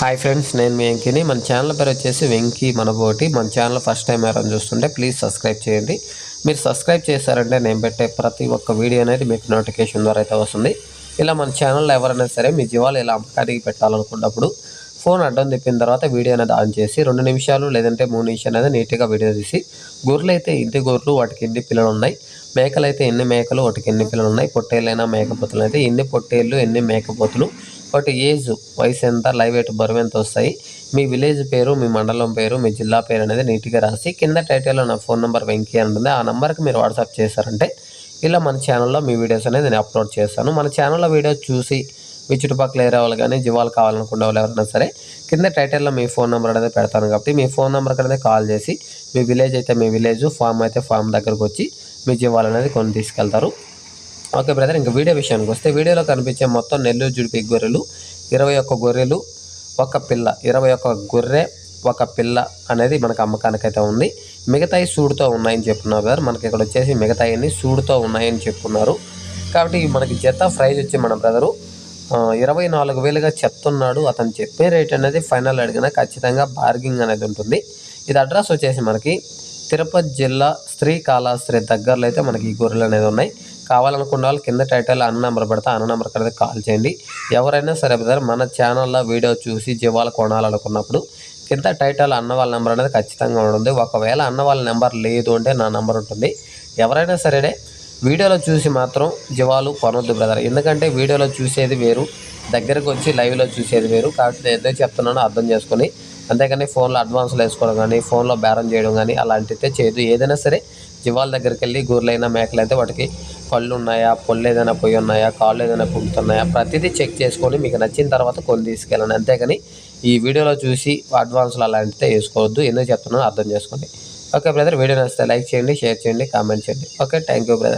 Hi friends నేను మీ వెంకీని. మన channel పేరు వచ్చేసి వెంకీ మనబోటి. మన ఛానల్ ఫస్ట్ టైం ఎవరైనా చూస్తుంటే ప్లీజ్ సబ్స్క్రైబ్ చేయండి. మీరు సబ్స్క్రైబ్ చేశారంటే నేను పెట్టే ప్రతి ఒక్క వీడియో అనేది మీకు నోటిఫికేషన్ ద్వారా అయితే వస్తుంది. ఇలా మన ఛానల్లో ఎవరైనా సరే మీ జీవాలు ఇలా అమ్మకానికి పెట్టాలనుకున్నప్పుడు ఫోన్ అడ్డం తిప్పిన తర్వాత వీడియో అనేది ఆన్ చేసి రెండు నిమిషాలు లేదంటే మూడు నిమిషాలు అనేది నీట్గా వీడియో తీసి గొర్రెలు అయితే ఇంటి గొర్రెలు వాటికి ఎన్ని పిల్లలు ఉన్నాయి? మేకలు అయితే ఎన్ని మేకలు వాటికి ఎన్ని పిల్లలు ఉన్నాయి? పొట్టేళ్ళైనా మేకపోతులు అయితే ఎన్ని పొట్టేళ్ళు ఎన్ని మేకపోతులు వాటి ఏజ్ వయసు ఎంత లైవ్ ఎయిట్ బరువు ఎంత వస్తాయి? మీ విలేజ్ పేరు మీ మండలం పేరు మీ జిల్లా పేరు అనేది నీట్గా రాసి కింద టైటిల్లో నా ఫోన్ నెంబర్ వెంకీ అని ఉంటుంది. ఆ నెంబర్కి మీరు వాట్సాప్ చేశారంటే ఇలా మన ఛానల్లో మీ వీడియోస్ అనేది నేను అప్లోడ్ చేస్తాను. మన ఛానల్లో వీడియో చూసి మీ చుట్టుపక్కల ఏరియా వాళ్ళు కానీ జీవాలు కావాలనుకున్న వాళ్ళు ఎవరైనా సరే కింద టైటిల్లో మీ ఫోన్ నెంబర్ అనేది పెడతాను కాబట్టి మీ ఫోన్ నెంబర్ అనేది కాల్ చేసి మీ విలేజ్ అయితే మీ విలేజ్ ఫామ్ అయితే ఫామ్ దగ్గరకు వచ్చి మీ జీవాలు అనేది కొన్ని తీసుకెళ్తారు. ఓకే బ్రదర్ ఇంకా వీడియో విషయానికి వస్తే వీడియోలో కనిపించే మొత్తం నెల్లూరు జుడిపి గొర్రెలు ఇరవై ఒక్క గొర్రెలు ఒక పిల్ల ఇరవై ఒక్క గొర్రె ఒక పిల్ల అనేది మనకు అమ్మకానికైతే ఉంది. మిగతాయి సూడుతో ఉన్నాయని చెప్తున్నారు బ్రదర్. మనకి ఇక్కడ వచ్చేసి మిగతాయి సూడుతో ఉన్నాయని చెప్తున్నారు కాబట్టి మనకి జత ప్రైజ్ వచ్చి మన బ్రదరు ఇరవై నాలుగు వేలుగా చెప్తున్నాడు. అతను చెప్పే రేట్ అనేది ఫైనల్ అడిగినా ఖచ్చితంగా బార్గింగ్ అనేది ఉంటుంది. ఇది అడ్రస్ వచ్చేసి మనకి తిరుపతి జిల్లా శ్రీకాళహస్త్రి దగ్గరలో అయితే మనకి ఈ గొర్రెలు అనేది ఉన్నాయి. కావాలనుకున్న వాళ్ళు కింద టైటిల్ అన్న నెంబర్ పెడితే అన్న నెంబర్ అయితే కాల్ చేయండి. ఎవరైనా సరే బ్రదర్ మన ఛానల్లో వీడియో చూసి జీవాలు కొనాలనుకున్నప్పుడు కింద టైటిల్ అన్న వాళ్ళ నెంబర్ అనేది ఖచ్చితంగా ఉంటుంది. ఒకవేళ అన్న వాళ్ళ నెంబర్ లేదు అంటే నా నెంబర్ ఉంటుంది. ఎవరైనా సరే వీడియోలో చూసి మాత్రం జీవాలు కొనొద్దు బ్రదర్. ఎందుకంటే వీడియోలో చూసేది వేరు దగ్గరకు వచ్చి లైవ్లో చూసేది వేరు. కాబట్టి నేను ఏదో చెప్తున్నానో అర్థం చేసుకొని అంతేకాని ఫోన్లో అడ్వాన్స్లు వేసుకోవడం కానీ ఫోన్లో బేరం చేయడం కానీ అలాంటితే చేయదు. ఏదైనా సరే జీవాల దగ్గరికి వెళ్ళి గూర్లైన మేకలు అయితే వాటికి పళ్ళు ఉన్నాయా పళ్ళు ఏదైనా పొయ్యి ఉన్నాయా కాళ్ళు ఏదైనా పుంగుతున్నాయా ప్రతిదీ చెక్ చేసుకొని మీకు నచ్చిన తర్వాత కొన్ని తీసుకెళ్ళండి. అంతేగాని ఈ వీడియోలో చూసి అడ్వాన్స్లు అలాంటితే వేసుకోవద్దు. ఎందుకు చెప్తున్నానో అర్థం చేసుకోండి. ఓకే బ్రదర్ వీడియో నచ్చితే లైక్ చేయండి షేర్ చేయండి కామెంట్ చేయండి. Okay thank you brother.